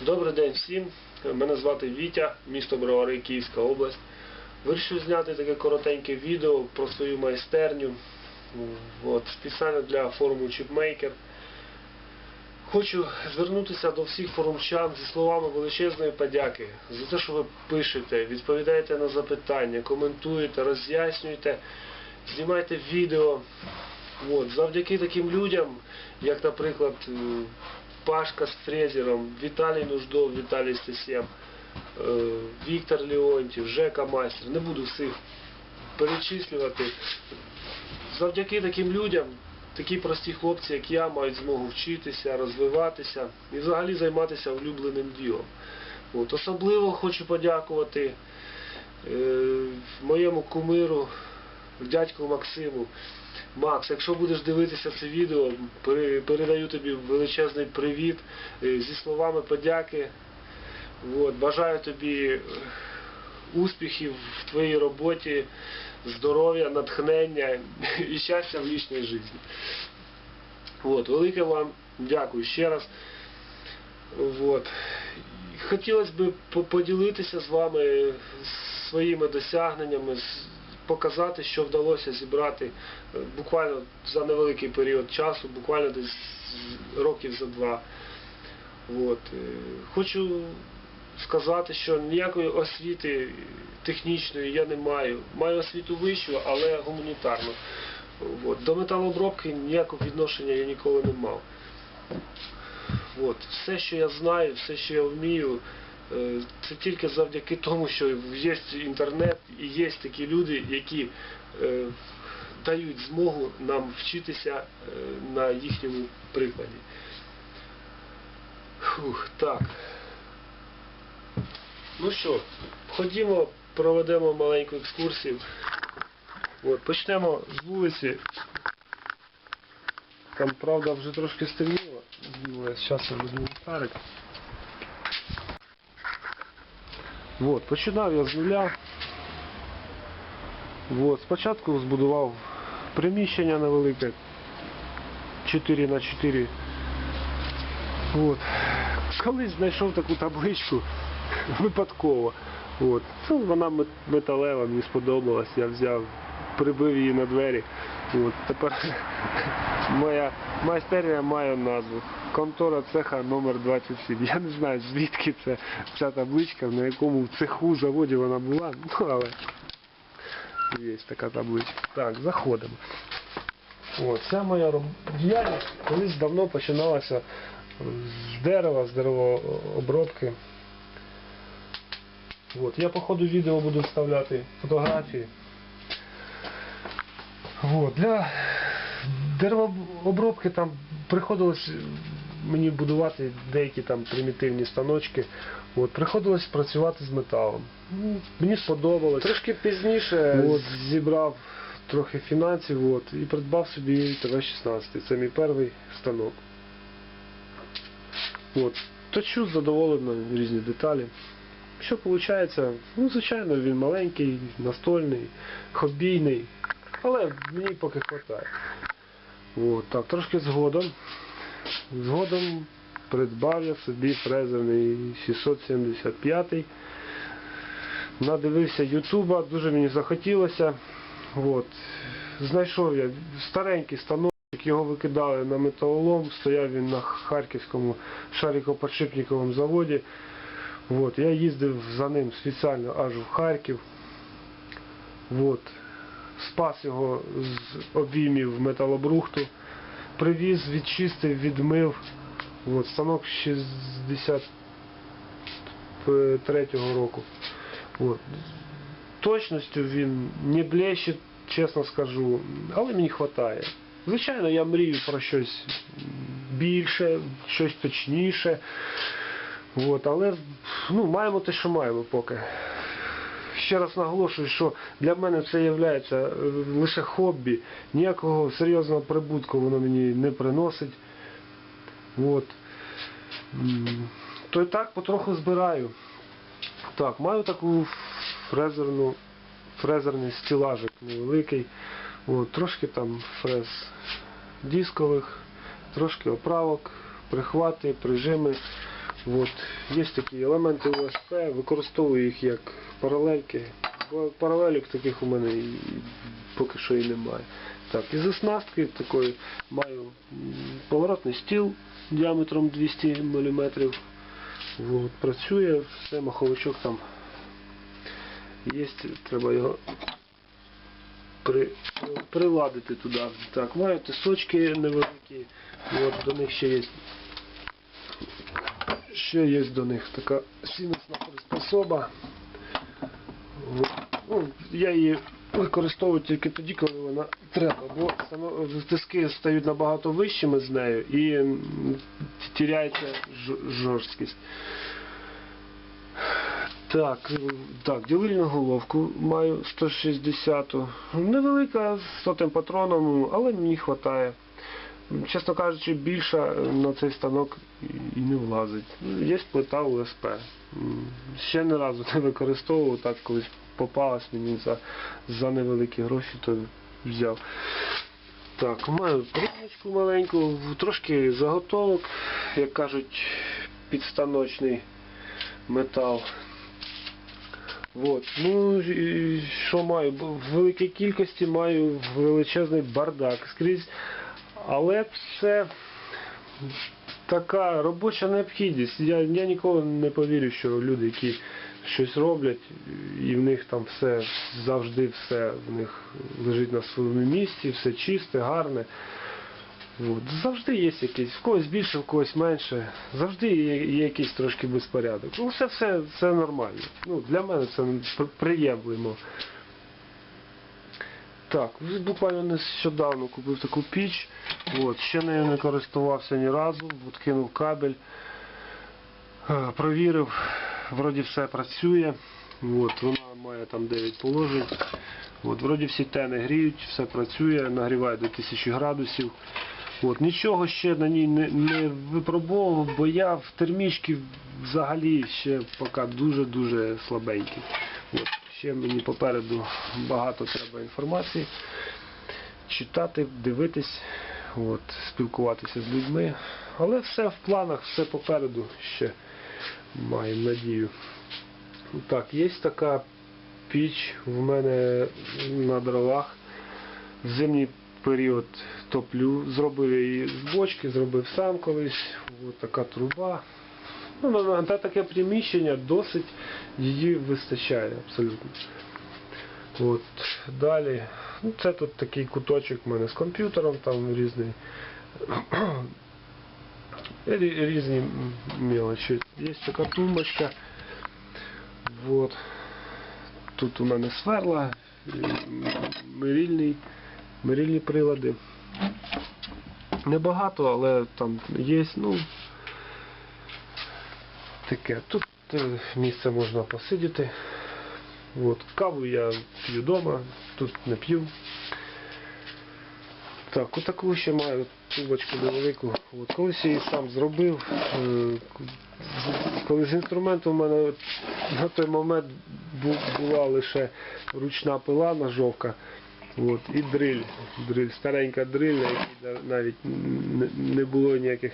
Добрий день всім. Мене звати Вітя, місто Бровари, Київська область. Вирішив зняти таке коротеньке відео про свою майстерню. От, спеціально для форуму Chipmaker. Хочу звернутися до всіх форумчан зі словами величезної подяки за те, що ви пишете, відповідаєте на запитання, коментуєте, роз'яснюєте, знімаєте відео. От, завдяки таким людям, як, наприклад, Пашка з Фрезером, Віталій Нуждов, Віталій Стесєм, е, Віктор Леонтів, Жека Майстер, не буду всіх перечислювати. Завдяки таким людям, такі прості хлопці, як я, мають змогу вчитися, розвиватися і взагалі займатися улюбленим ділом. От, особливо хочу подякувати е, моєму кумиру, дядьку Максиму. Макс, якщо будеш дивитися це відео, пере- передаю тобі величезний привіт е, зі словами подяки. От, бажаю тобі е, успіхів в твоїй роботі, здоров'я, натхнення і щастя в лічній житті. От, велике вам дякую ще раз. От. Хотілося б по- поділитися з вами своїми досягненнями, показати, що вдалося зібрати е, буквально за невеликий період часу, буквально десь років за два. От. е, Хочу сказати, що ніякої освіти технічної я не маю. Маю освіту вищу, але гуманітарну. От. До металообробки ніякого відношення я ніколи не мав. От. Все, що я знаю, все, що я вмію, це тільки завдяки тому, що є інтернет і є такі люди, які е, дають змогу нам вчитися е, на їхньому прикладі. Фух, так. Ну що, ходімо, проведемо маленьку екскурсію. От, почнемо з вулиці. Там, правда, вже трошки стемніло. Зараз я візьму ліхтарик. От, починав я з нуля. От, спочатку збудував приміщення невелике 4 на 4 От. Колись знайшов таку табличку випадково. От. Ну, вона металева, мені сподобалась, я взяв, прибив її на двері. От. Тепер моя майстерня має назву. Контора цеха номер 27. Я не знаю звідки це ця табличка, на якому цеху заводі вона була, ну але є така табличка. Так, заходимо. От, ця моя діяльність колись давно починалася з дерева, з деревообробки. От, я по ходу відео буду вставляти фотографії. От, для деревообробки там приходилось мені будувати деякі там примітивні станочки. От, приходилось працювати з металом. Мені сподобалось. Трошки пізніше от, зібрав трохи фінансів от, і придбав собі ТВ-16. Це мій перший станок. От. Точу задоволено різні деталі. Що виходить? Ну, звичайно, він маленький, настольний, хобійний, але мені поки вистачає. От, так, трошки згодом. Згодом придбав я собі фрезерний 675. Надивився Ютуба, дуже мені захотілося. От. Знайшов я старенький станок, його викидали на металолом, стояв він на Харківському шарикоподшипниковому заводі. От. Я їздив за ним спеціально аж в Харків. От. Спас його з обіймів металобрухту. Привіз, відчистив, відмив. От. Станок 63-го року. От. Точністю він не блещет, чесно скажу, але мені вистачає. Звичайно, я мрію про щось більше, щось точніше. От, але ну, маємо те, що маємо поки. Ще раз наголошую, що для мене це є лише хобі, ніякого серйозного прибутку воно мені не приносить. От. То і так потроху збираю. Так, маю таку фрезерну, фрезерний стілажик невеликий. От, трошки там фрез дискових, трошки оправок, прихвати, прижими. От. Є такі елементи ОСП, використовую їх як паралельки. Паралелік таких у мене поки що і немає. Так, із оснастки такої маю поворотний стіл діаметром 200 мм. От, працює, все, маховичок там є, треба його при, приладити туди. Так, маю тисочки невеликі, от, до них ще є ще є до них така сінусна приспособа. Ну, я її використовую тільки тоді, коли вона треба, бо тиски стають набагато вищими з нею і тіряється жорсткість. Так, так, ділильну головку маю 160. Невелика з сотим патроном, але мені вистачає. Чесно кажучи, більша на цей станок і не влазить. Є плита УСП. Ще не разу не використовував, так колись попалась мені за, за невеликі гроші, то взяв. Так, маю пружничку маленьку, трошки заготовок, як кажуть, підстаночний метал. От. Ну, і що маю? В великій кількості маю величезний бардак скрізь. Але це така робоча необхідність. Я, я ніколи не повірю, що люди, які щось роблять, і в них там все завжди все в них лежить на своєму місці, все чисте, гарне. От. Завжди є якийсь, в когось більше, в когось менше. Завжди є, є якийсь трошки безпорядок. Ну, все, все, це нормально. Ну, для мене це при- приємлемо. Так, буквально нещодавно купив таку піч. От, ще нею не користувався ні разу, от кинув кабель, е, провірив, вроді все працює. От, вона має там 9 положень. От, вроді всі тени гріють, все працює, нагріває до 1000 градусів. От, нічого ще на ній не, не випробовував, бо я в термічці взагалі ще поки дуже-дуже слабенький. От, ще мені попереду багато треба інформації. Читати, дивитись, от, спілкуватися з людьми. Але все в планах, все попереду ще маємо надію. Так, є така піч в мене на дровах. В зимній період топлю. Зробив її з бочки, зробив сам колись. Ось така труба. Ну, на, на на таке приміщення досить її вистачає абсолютно. От, далі. Ну, це тут такий куточок в мене з комп'ютером, там різний. Різні мелочі. Є така тумбочка. Вот. Тут у мене сверла, м, мирільний, мирільні прилади. Небагато, але там є, ну, таке. Тут е, місце можна посидіти. От. Каву я п'ю вдома, тут не п'ю. Так, отаку ще маю трубочку невелику. От. Колись її сам зробив. е, Коли з інструменту в мене на той момент була лише ручна пила ножовка. От, і дриль. дриль. Старенька дриль, на якій навіть не, не було ніяких.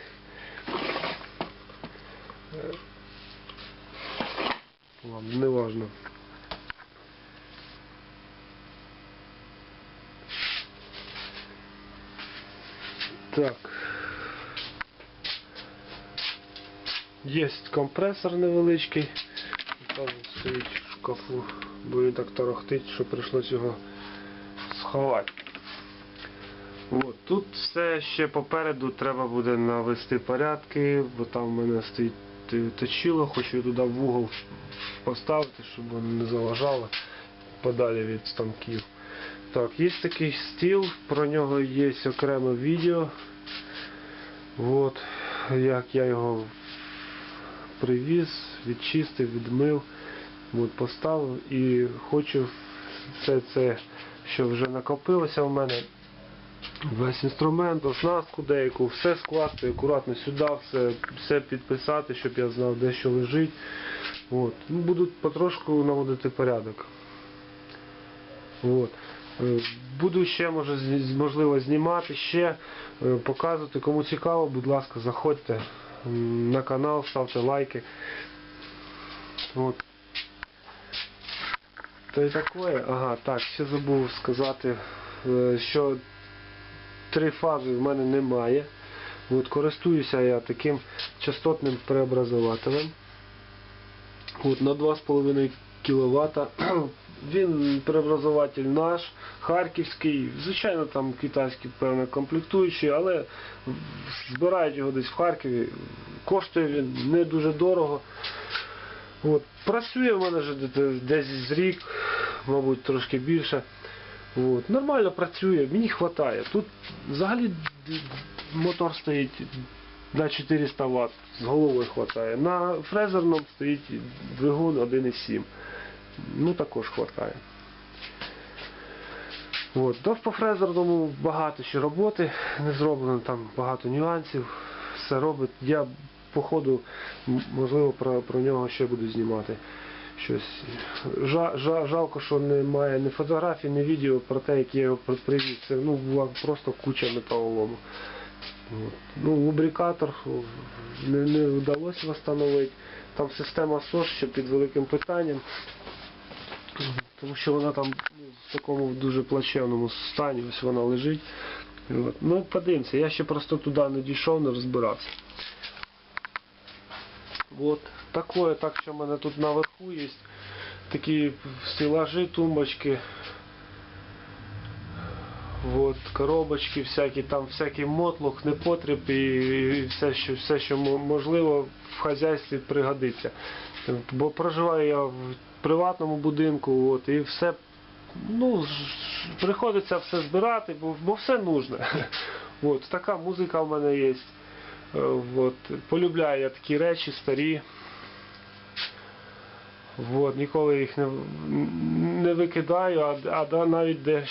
Ладно, не важно. Так. Є компресор невеличкий. Там стоїть в шкафу, бо він так торохтить, що прийшлось його сховати. От, тут все ще попереду треба буде навести порядки, бо там в мене стоїть точило, хочу туди в угол поставити, щоб воно не заважало подалі від станків. Так, є такий стіл, про нього є окреме відео. От, як я його привіз, відчистив, відмив, от, поставив і хочу все це, що вже накопилося в мене, весь інструмент, оснастку деяку, все скласти акуратно сюди, все, все підписати, щоб я знав, де що лежить. От. Ну, буду потрошку наводити порядок. От. Е, Буду ще може можливо знімати ще, е, показувати. Кому цікаво, будь ласка, заходьте. на канал, ставте лайки. От. То й таке. Ага, так, ще забув сказати, е, що три фази в мене немає. От, користуюся я таким частотним преобразователем. От, на 2,5 кВт. Він преобразователь наш, харківський, звичайно там китайський певно комплектуючий, але збирають його десь в Харкові. Коштує він не дуже дорого. От, працює в мене вже десь з рік, мабуть, трошки більше. От, нормально працює, мені вистачає. Тут взагалі мотор стоїть на 400 Вт, з головою вистачає. На фрезерному стоїть двигун 1,7. Ну також вистачає. От. Да, по фрезерному багато ще роботи не зроблено, там багато нюансів. Все робить. Я по ходу, можливо, про, про нього ще буду знімати щось. Жа, жа, жалко, що немає ні фотографій, ні відео про те, як я його привіз. Це ну, була просто куча металолому. Ну, лубрикатор не, не вдалося встановити. Там система СОС ще під великим питанням. Тому що вона там ну, в такому дуже плачевному стані, ось вона лежить. От. Ну, подивимося, я ще просто туди не дійшов, не розбирався. От, такое, так що в мене тут наверху є такі стелажі, тумбочки. Вот, коробочки всякі, там всякий мотлух, непотріб і, все, що, все, що можливо в хазяйстві пригодиться. Бо проживаю я в приватному будинку, от, і все, ну, приходиться все збирати, бо, бо все нужно. От, така музика в мене є. Е, От, полюбляю я такі речі старі. От, ніколи їх не, не викидаю, а, а навіть де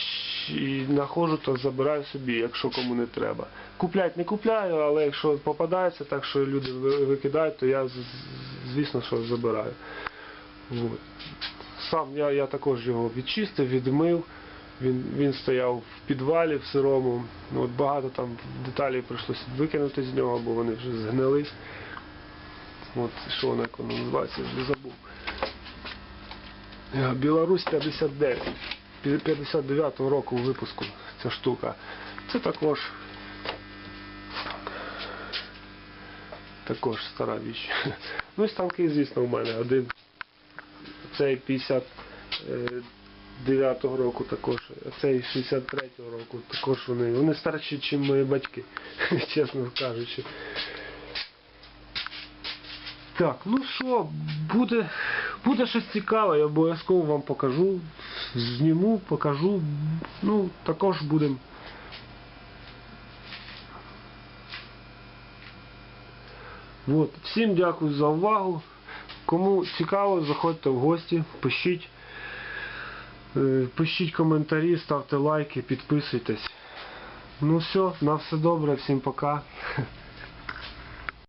і знаходжу, то забираю собі, якщо кому не треба. Куплять не купляю, але якщо попадається так, що люди викидають, то я звісно, що забираю. От. Сам я, я також його відчистив, відмив. Він, він стояв в підвалі в сирому. От багато там деталей прийшлося викинути з нього, бо вони вже згнились. От що воно називається, вже забув. Е, Білорусь 59. 59-го року випуску ця штука. Це також також стара віч. Ну і станки, звісно, у мене один. Цей 59-го року також, а цей 63-го року також вони. Вони старші, ніж мої батьки, чесно кажучи. Так, ну що, буде, буде щось цікаве, я обов'язково вам покажу. Зніму, покажу. Ну, також будемо. От. Всім дякую за увагу. Кому цікаво, заходьте в гості, пишіть. Е, Пишіть коментарі, ставте лайки, підписуйтесь. Ну все, на все добре, всім пока.